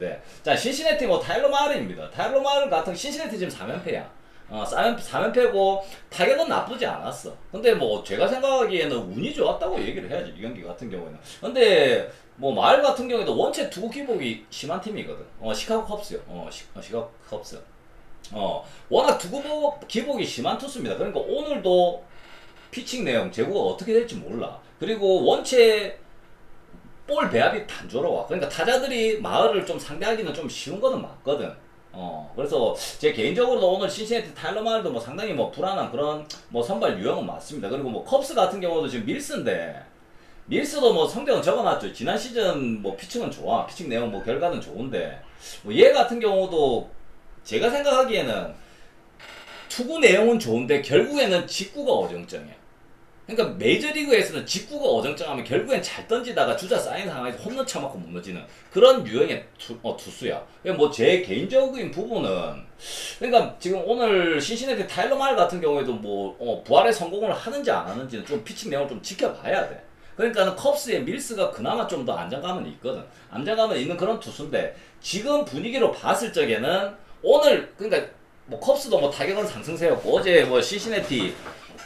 네. 자, 신시내티 뭐 타일러 마을입니다. 타일러 마을 같은 신시내티 지금 4연패야. 어, 4연, 4연패고 타격은 나쁘지 않았어. 근데 뭐 제가 생각하기에는 운이 좋았다고 얘기를 해야지. 이 경기 같은 경우에는. 근데 뭐 마을 같은 경우에도 원체 투구 기복이 심한 팀이거든. 어, 시카고 컵스요. 어, 시, 어, 시카고 컵스. 어, 워낙 보- 기복이 심한 투수입니다. 그러니까 오늘도 피칭 내용, 제구가 어떻게 될지 몰라. 그리고 원체 볼 배합이 단조로워. 그러니까 타자들이 마을을 좀 상대하기는 좀 쉬운 거는 맞거든. 어, 그래서 제 개인적으로도 오늘 신시내티 타일러 마을도 뭐 상당히 뭐 불안한 그런 뭐 선발 유형은 맞습니다. 그리고 뭐 컵스 같은 경우도 지금 밀스인데 밀스도 뭐 성적은 적어놨죠. 지난 시즌 뭐 피칭은 좋아. 피칭 내용 뭐 결과는 좋은데 뭐 얘 같은 경우도 제가 생각하기에는 투구 내용은 좋은데 결국에는 직구가 어정쩡해. 그러니까 메이저리그에서는 직구가 어정쩡하면 결국엔 잘 던지다가 주자 쌓인 상황에서 홈런 쳐맞고 무너지는 그런 유형의 투, 어, 투수야. 뭐 제 개인적인 부분은 그러니까 지금 오늘 신시내티 타일러 말 같은 경우에도 뭐 어, 부활에 성공을 하는지 안 하는지는 좀 피칭 내용을 좀 지켜봐야 돼. 그러니까는 컵스의 밀스가 그나마 좀 더 안정감은 있거든. 안정감은 있는 그런 투수인데 지금 분위기로 봤을 적에는 오늘 그러니까 뭐 컵스도 뭐 타격은 상승세였고 어제 뭐 시시네티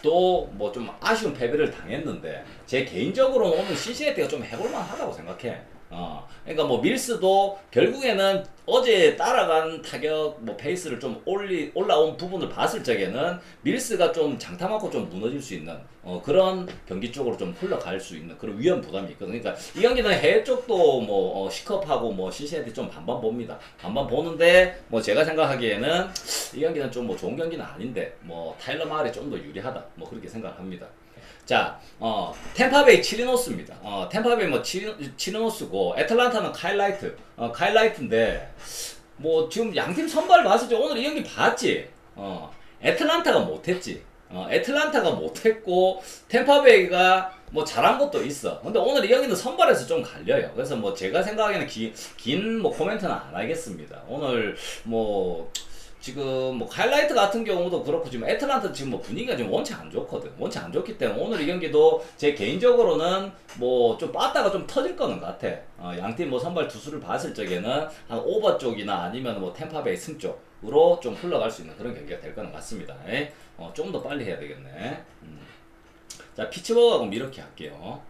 또 뭐 좀 아쉬운 패배를 당했는데 제 개인적으로는 오늘 시시네티가 좀 해볼만 하다고 생각해. 어, 그러니까 뭐 밀스도 결국에는 어제 따라간 타격 뭐 페이스를 좀 올리 올라온 부분을 봤을 적에는 밀스가 좀 장타 맞고 좀 무너질 수 있는 어, 그런 경기 쪽으로 좀 흘러갈 수 있는 그런 위험 부담이 있거든요. 그러니까 이 경기는 해외 쪽도 뭐 어, 시컵하고 뭐 시시한테 좀 반반 봅니다. 반반 보는데 뭐 제가 생각하기에는 이 경기는 좀 뭐 좋은 경기는 아닌데 뭐 타일러 마을이 좀 더 유리하다. 뭐 그렇게 생각합니다. 자, 어, 템파베이 치리노스입니다. 어, 템파베이 뭐 치리, 치리노스고, 애틀란타는 카일라이트, 어, 카일라이트인데, 뭐 지금 양팀 선발 봤을 때 오늘 이 경기 봤지? 어, 애틀란타가 못했지. 어, 애틀란타가 못했고, 템파베이가 뭐 잘한 것도 있어. 근데 오늘 이 경기는 선발에서 좀 갈려요. 그래서 뭐 제가 생각하기에는 기, 긴뭐 코멘트는 안 하겠습니다. 오늘 뭐, 지금 뭐 하이라이트 같은 경우도 그렇고 지금 애틀란타 지금 뭐 분위기가 지금 원체 안 좋거든. 원체 안 좋기 때문에 오늘 이 경기도 제 개인적으로는 뭐 좀 빠따가 좀 터질 거는 같아. 어, 양팀 뭐 선발 투수를 봤을 적에는 한 오버 쪽이나 아니면 뭐 템파베이 승 쪽으로 좀 흘러갈 수 있는 그런 경기가 될 거는 같습니다. 에? 어, 조금 더 빨리 해야 되겠네. 음. 자 피치버그하고 이렇게 할게요.